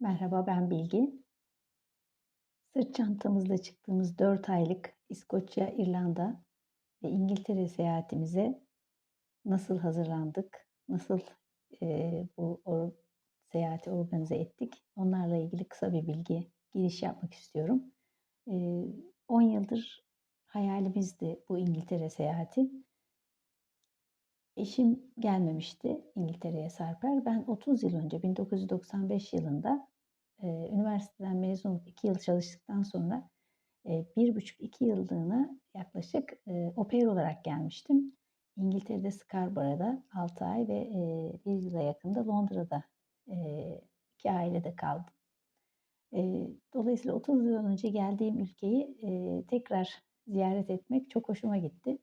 Merhaba, ben Bilgi. Sırt çantamızla çıktığımız 4 aylık İskoçya, İrlanda ve İngiltere seyahatimize nasıl hazırlandık, nasıl, eee, bu or seyahati organize ettik, onlarla ilgili kısa bir bilgi, giriş yapmak istiyorum. Eee, 10 yıldır hayalimizdi bu İngiltere seyahati. Eşim gelmemişti İngiltere'ye Sarper. Ben 30 yıl önce 1995 yılında eee, üniversiteden mezun olup 2 yıl çalıştıktan sonra eee, 1,5-2 yıllığına yaklaşık au pair olarak gelmiştim. İngiltere'de Scarborough'da 6 ay ve eee, 1 yıla yakın da Londra'da eee, 2 ailede kaldım. Eee, dolayısıyla 30 yıl önce geldiğim ülkeyi eee, tekrar ziyaret etmek çok hoşuma gitti.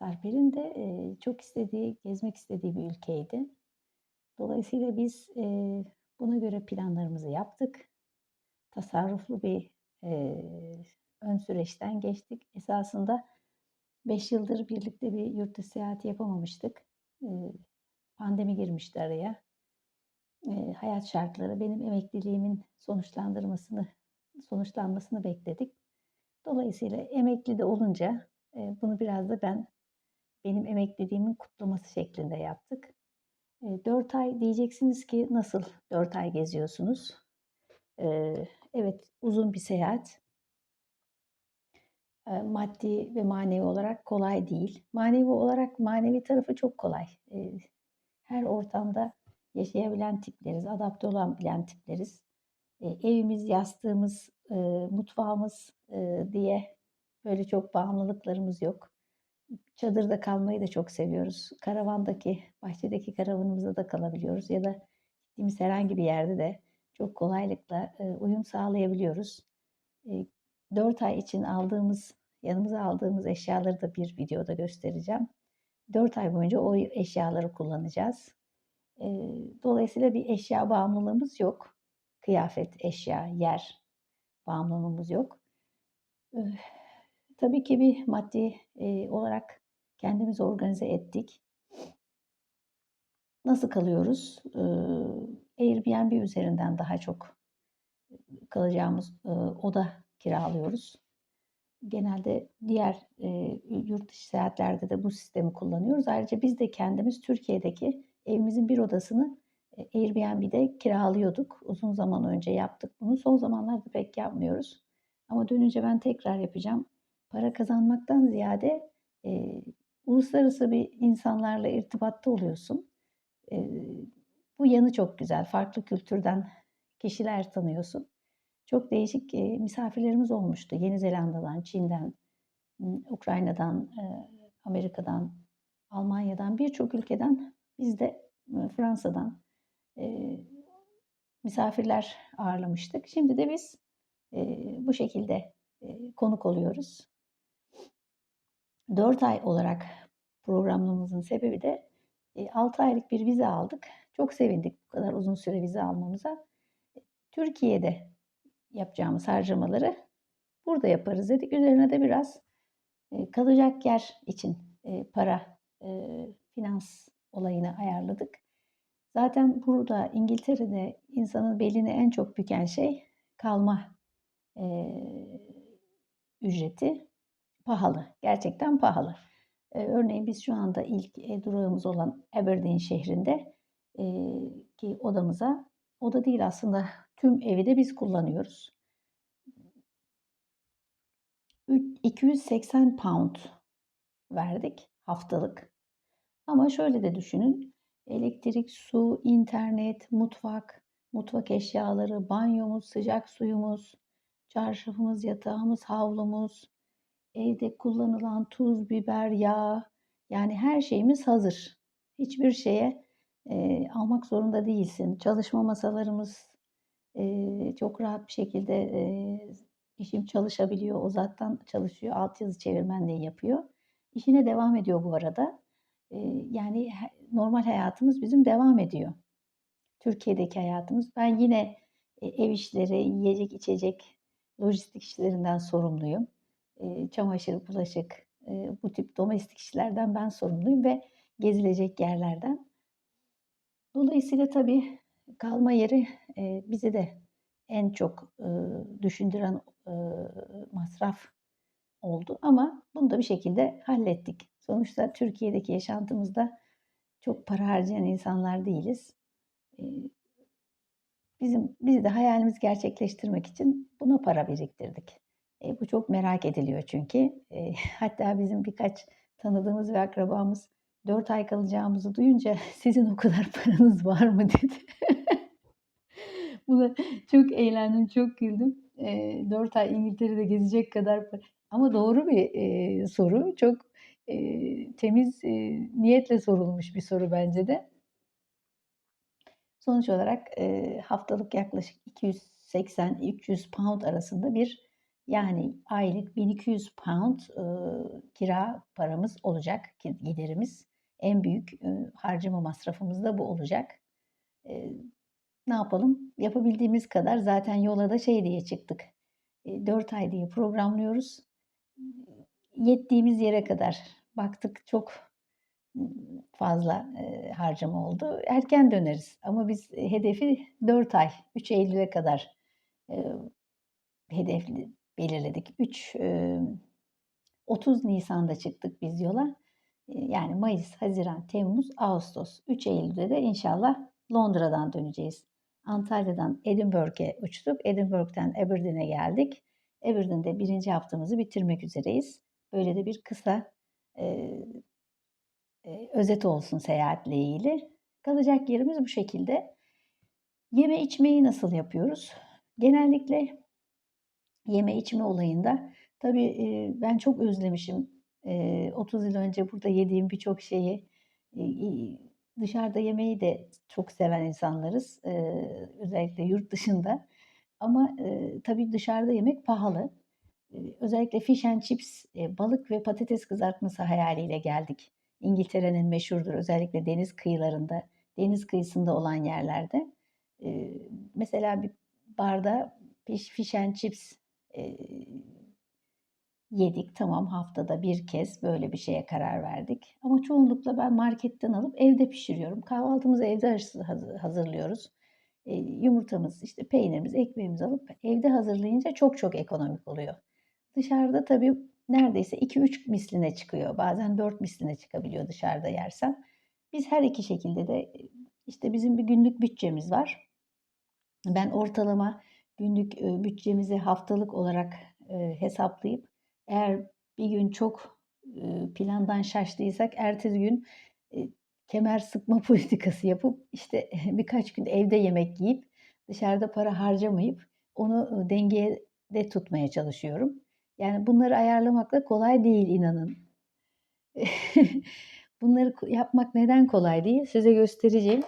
Sarper'in de eee, çok istediği, gezmek istediği bir ülkeydi. Dolayısıyla biz eee, buna göre planlarımızı yaptık. Tasarruflu bir eee, ön süreçten geçtik. Esasında 5 yıldır birlikte bir yurt dışı seyahati yapamamıştık. Eee, pandemi girmişti araya. Eee, hayat şartları benim emekliliğimin sonuçlandırmasını sonuçlanmasını bekledik. Dolayısıyla emekli de olunca bunu biraz da ben benim emekliliğimin kutlaması şeklinde yaptık. Eee, 4 ay diyeceksiniz ki nasıl 4 ay geziyorsunuz? Eee, evet uzun bir seyahat. Eee, maddi ve manevi olarak kolay değil. Manevi olarak manevi tarafı çok kolay. Her ortamda yaşayabilen tipleriz, adapte olabilen tipleriz. Eee, evimiz, yastığımız, eee, mutfağımız eee, diye böyle çok bağımlılıklarımız yok. Çadırda kalmayı da çok seviyoruz. Karavandaki, bahçedeki karavanımızda da kalabiliyoruz ya da gittiğimiz herhangi bir yerde de çok kolaylıkla eee, uyum sağlayabiliyoruz. Eee, 4 ay için aldığımız, yanımıza aldığımız eşyaları da bir videoda göstereceğim. 4 ay boyunca o eşyaları kullanacağız. Eee, dolayısıyla bir eşya bağımlılığımız yok. Kıyafet, eşya, yer bağımlılığımız yok. Tabii ki bir maddi eee, olarak kendimizi organize ettik. Nasıl kalıyoruz? Eee, Airbnb üzerinden daha çok kalacağımız eee, oda kiralıyoruz. Genelde diğer eee, yurt dışı seyahatlerde de bu sistemi kullanıyoruz. Ayrıca biz de kendimiz Türkiye'deki evimizin bir odasını eee, Airbnb'de kiralıyorduk. Uzun zaman önce yaptık bunu. Son zamanlarda pek yapmıyoruz. Ama dönünce ben tekrar yapacağım. Para kazanmaktan ziyade eee, uluslararası bir insanlarla irtibatta oluyorsun. Eee, bu yanı çok güzel. Farklı kültürden kişiler tanıyorsun. Çok değişik eee, misafirlerimiz olmuştu. Yeni Zelanda'dan, Çin'den, Ukrayna'dan, eee, Amerika'dan, Almanya'dan birçok ülkeden biz de eee, Fransa'dan eee, misafirler ağırlamıştık. Şimdi de biz eee, bu şekilde eee, konuk oluyoruz. 4 ay olarak programlamamızın sebebi de eee, 6 aylık bir vize aldık. Çok sevindik bu kadar uzun süre vize almamıza. Türkiye'de yapacağımız harcamaları burada yaparız dedik. Üzerine de biraz eee, kalacak yer için eee, para, finans olayını ayarladık. Zaten burada İngiltere'de insanın belini en çok büken şey kalma ücreti pahalı. Gerçekten pahalı. Eee, örneğin biz şu anda ilk eee, durağımız olan Aberdeen şehrinde eee, ki odamıza, oda değil aslında tüm evi de biz kullanıyoruz. Üç- 280 pound verdik haftalık. Ama şöyle de düşünün. Elektrik, su, internet, mutfak, mutfak eşyaları, banyomuz, sıcak suyumuz, çarşafımız, yatağımız, havlumuz, evde kullanılan tuz, biber, yağ, yani her şeyimiz hazır. Hiçbir şeye eee, almak zorunda değilsin. Çalışma masalarımız eee, çok rahat bir şekilde eee, eşim çalışabiliyor. O zaten çalışıyor. Altyazı çevirmenliği yapıyor. İşine devam ediyor bu arada. Eee, yani normal hayatımız bizim devam ediyor. Türkiye'deki hayatımız. Ben yine e, ev işleri, yiyecek, içecek, lojistik işlerinden sorumluyum. Çamaşır, bulaşık, bu tip domestik işlerden ben sorumluyum ve gezilecek yerlerden. Dolayısıyla tabii kalma yeri, bizi de en çok, düşündüren, masraf oldu ama bunu da bir şekilde hallettik. Sonuçta Türkiye'deki yaşantımızda çok para harcayan insanlar değiliz. Bizim biz de hayalimizi gerçekleştirmek için buna para biriktirdik. Eee, bu çok merak ediliyor çünkü. Eee, hatta bizim birkaç tanıdığımız ve akrabamız 4 ay kalacağımızı duyunca "Sizin o kadar paranız var mı?" dedi. Buna çok eğlendim, çok güldüm. Eee, 4 ay İngiltere'de gezecek kadar para ama doğru bir, eee, soru. Çok, eee, temiz, eee, niyetle sorulmuş bir soru bence de. Sonuç olarak, eee, haftalık yaklaşık £280-300 arasında bir, yani aylık £1200, ııı, kira paramız olacak, giderimiz. En büyük, ııı, harcama masrafımız da bu olacak. Eee, ne yapalım? Yapabildiğimiz kadar zaten yola da şey diye çıktık, eee, 4 ay diye programlıyoruz. Yettiğimiz yere kadar baktık çok, fazla, eee, harcama oldu. Erken döneriz ama biz hedefi 4 ay, 3 Eylül'e kadar, eee, hedefli belirledik. 3, emm, 30 Nisan'da çıktık biz yola. Yani mayıs, haziran, temmuz, ağustos. 3 Eylül'de de inşallah Londra'dan döneceğiz. Antalya'dan Edinburgh'e uçtuk. Edinburgh'ten Aberdeen'e geldik. Aberdeen'de 1. haftamızı bitirmek üzereyiz. Böyle de bir kısa, eee, eee, özet olsun seyahatle ilgili. Kalacak yerimiz bu şekilde. Yeme içmeyi nasıl yapıyoruz? Genellikle yeme içme olayında tabii, ben çok özlemişim, eee, 30 yıl önce burada yediğim birçok şeyi. İii, dışarıda yemeyi de çok seven insanlarız, özellikle yurt dışında ama, eee, tabii dışarıda yemek pahalı. Özellikle fish and chips, balık ve patates kızartması hayaliyle geldik. İngiltere'nin meşhurdur, özellikle deniz kıyılarında, deniz kıyısında olan yerlerde. Mesela bir barda fish and chips, eee, yedik. Tamam, haftada 1 kez böyle bir şeye karar verdik ama çoğunlukla ben marketten alıp evde pişiriyorum. Kahvaltımızı evde hazı hazı hazırlıyoruz. Eee, yumurtamız, işte, peynirimizi, ekmeğimizi alıp evde hazırlayınca çok çok ekonomik oluyor. Dışarıda tabii neredeyse 2-3 misline çıkıyor. Bazen 4 misline çıkabiliyor dışarıda yersen. Biz her iki şekilde de, işte, bizim bir günlük bütçemiz var. Ben ortalama günlük, bütçemizi haftalık olarak, hesaplayıp eğer bir gün çok, plandan şaştıysak ertesi gün, kemer sıkma politikası yapıp, işte, birkaç gün evde yemek yiyip dışarıda para harcamayıp onu, ııı, dengede tutmaya çalışıyorum. Yani bunları ayarlamak da kolay değil inanın. Bunları yapmak neden kolay değil? Size göstereceğim.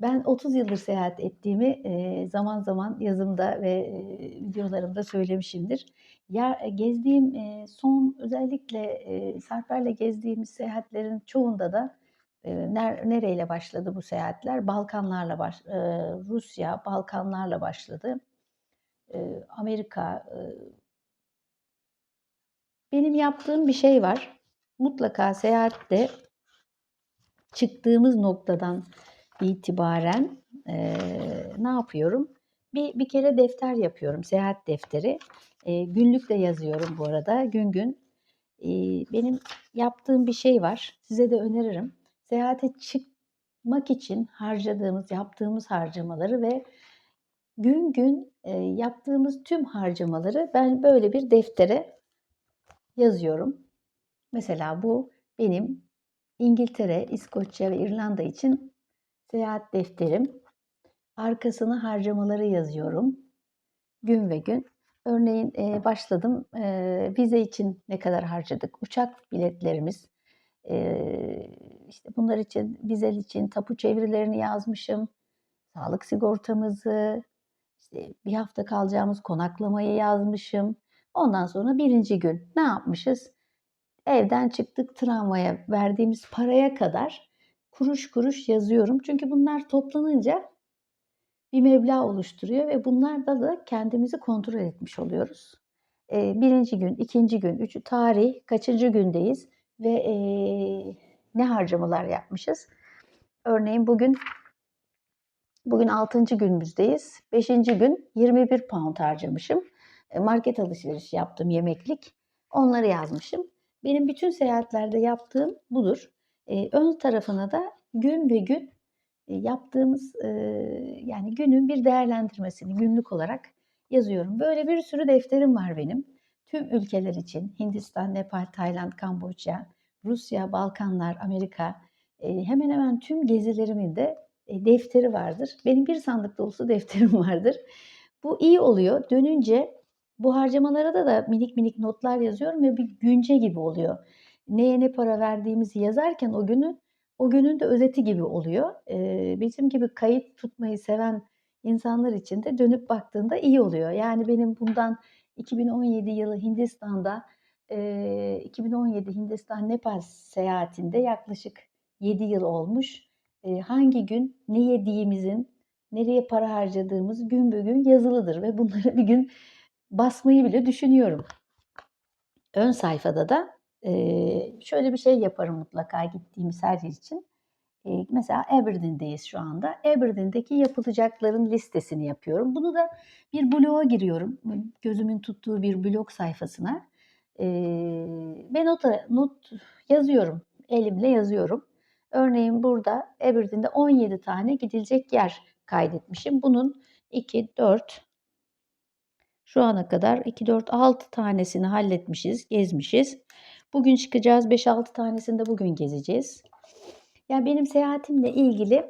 Ben 30 yıldır seyahat ettiğimi, zaman zaman yazımda ve, videolarımda söylemişimdir. Eee, gezdiğim, son özellikle, Sarper'le gezdiğimiz seyahatlerin çoğunda da, nereyle başladı bu seyahatler? Balkanlarla baş Rusya, Balkanlarla başladı. Amerika, Benim yaptığım bir şey var. Mutlaka seyahatte çıktığımız noktadan itibaren, eee, ne yapıyorum? Bir bir kere defter yapıyorum, seyahat defteri. Eee, günlük de yazıyorum bu arada, gün gün. İii, benim yaptığım bir şey var, size de öneririm. Seyahate çıkmak için harcadığımız, yaptığımız harcamaları ve gün gün, eee, yaptığımız tüm harcamaları ben böyle bir deftere yazıyorum. Mesela bu benim İngiltere, İskoçya ve İrlanda için seyahat defterim. Arkasına harcamaları yazıyorum gün ve gün. Örneğin, eee, başladım, eee, vize için ne kadar harcadık? Uçak biletlerimiz, eee, işte, bunlar için, vize için tapu çevirilerini yazmışım, sağlık sigortamızı, işte, 1 hafta kalacağımız konaklamayı yazmışım. Ondan sonra 1'inci gün ne yapmışız? Evden çıktık, tramvaya verdiğimiz paraya kadar kuruş kuruş yazıyorum. Çünkü bunlar toplanınca bir meblağ oluşturuyor ve bunlarda da kendimizi kontrol etmiş oluyoruz. Eee, 1'inci gün, 2'nci gün, üçü tarih, kaçıncı gündeyiz ve, eee, ne harcamalar yapmışız? Örneğin bugün Bugün 6. günümüzdeyiz. 5. gün 21 pound harcamışım. E, market alışverişi yaptım yemeklik. Onları yazmışım. Benim bütün seyahatlerde yaptığım budur. E, ön tarafına da gün ve gün yaptığımız e, yani günün bir değerlendirmesini günlük olarak yazıyorum. Böyle bir sürü defterim var benim. Tüm ülkeler için Hindistan, Nepal, Tayland, Kamboçya, Rusya, Balkanlar, Amerika e, hemen hemen tüm gezilerimin de e, defteri vardır. Benim bir sandık dolusu defterim vardır. Bu iyi oluyor. Dönünce bu harcamalara da da minik minik notlar yazıyorum ve bir günce gibi oluyor. Neye ne para verdiğimizi yazarken o günü o günün de özeti gibi oluyor. Bizim gibi kayıt tutmayı seven insanlar için de dönüp baktığında iyi oluyor. Yani benim bundan 2017 yılı Hindistan'da e, 2017 Hindistan Nepal seyahatinde yaklaşık 7 yıl olmuş. Hangi gün ne yediğimizin, nereye para harcadığımız gün be gün yazılıdır ve bunları bir gün basmayı bile düşünüyorum. Ön sayfada da şöyle bir şey yaparım mutlaka gittiğimiz her yer için. Mesela Aberdeen'deyiz şu anda. Aberdeen'deki yapılacakların listesini yapıyorum. Bunu da bir bloğa giriyorum. Gözümün tuttuğu bir blog sayfasına. E, ve nota, not yazıyorum. Elimle yazıyorum. Örneğin burada Aberdeen'de 17 tane gidilecek yer kaydetmişim. Bunun 2, 4, şu ana kadar 2, 4, 6 tanesini halletmişiz, gezmişiz. Bugün çıkacağız. 5-6 tanesini de bugün gezeceğiz. Yani benim seyahatimle ilgili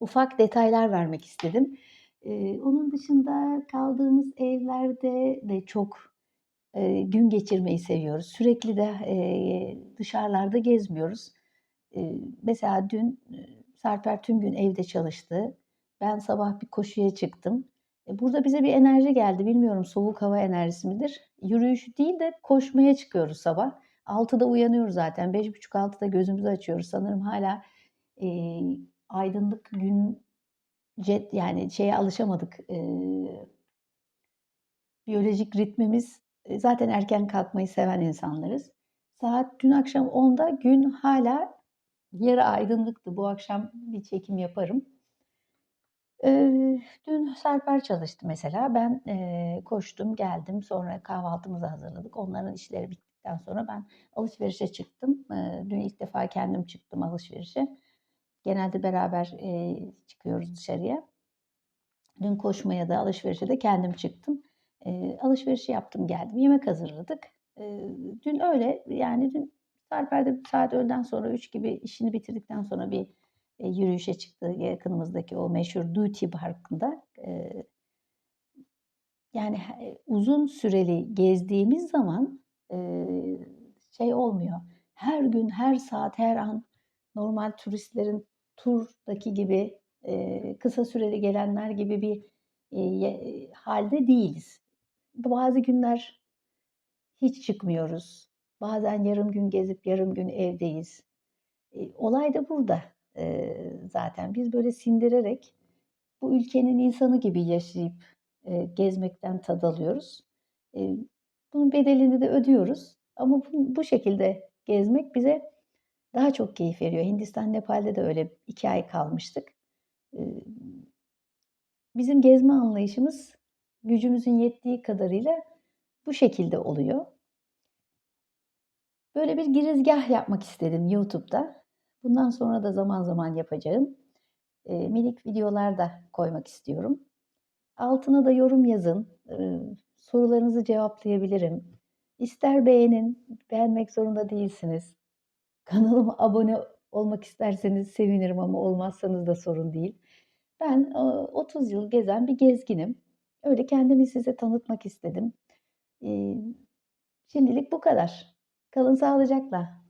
ufak detaylar vermek istedim. Ee, onun dışında kaldığımız evlerde de çok e, gün geçirmeyi seviyoruz. Sürekli de e, dışarılarda gezmiyoruz. E, mesela dün e, Serper tüm gün evde çalıştı. Ben sabah bir koşuya çıktım. E, burada bize bir enerji geldi. Bilmiyorum soğuk hava enerjisi midir? Yürüyüş değil de koşmaya çıkıyoruz sabah. 6'da uyanıyoruz zaten. 5.30-6'da gözümüzü açıyoruz. Sanırım hala e, aydınlık gün jet yani şeye alışamadık. E, biyolojik ritmimiz e, zaten erken kalkmayı seven insanlarız. Saat dün akşam 10'da gün hala yarı aydınlıktı. Bu akşam bir çekim yaparım. Dün Serper çalıştı mesela. Ben, koştum, geldim. Sonra kahvaltımızı hazırladık. Onların işleri bittikten sonra ben alışverişe çıktım. Dün ilk defa kendim çıktım alışverişe. Genelde beraber, çıkıyoruz dışarıya. Dün koşmaya da alışverişe de kendim çıktım. Eee, alışverişi yaptım, geldim. Yemek hazırladık. Dün öyle, yani dün Serper de saat öğleden sonra 3 gibi işini bitirdikten sonra bir e, yürüyüşe çıktı yakınımızdaki o meşhur Duty Park'ında. E, yani e, uzun süreli gezdiğimiz zaman şey olmuyor. Her gün, her saat, her an normal turistlerin turdaki gibi kısa süreli gelenler gibi bir halde değiliz. Bazı günler hiç çıkmıyoruz. Bazen yarım gün gezip yarım gün evdeyiz. Olay da burada e, zaten. Biz böyle sindirerek bu ülkenin insanı gibi yaşayıp e, gezmekten tad alıyoruz. E, bunun bedelini de ödüyoruz. Ama bu, bu şekilde gezmek bize daha çok keyif veriyor. Hindistan, Nepal'de de öyle iki ay kalmıştık. E, bizim gezme anlayışımız gücümüzün yettiği kadarıyla bu şekilde oluyor. Böyle bir girizgah yapmak istedim YouTube'da. Bundan sonra da zaman zaman yapacağım. E, minik videolar da koymak istiyorum. Altına da yorum yazın. E, sorularınızı cevaplayabilirim. İster beğenin, beğenmek zorunda değilsiniz. Kanalıma abone olmak isterseniz sevinirim ama olmazsanız da sorun değil. Ben 30 yıl gezen bir gezginim. Öyle kendimi size tanıtmak istedim. Şimdilik bu kadar. Kalın sağlıcakla.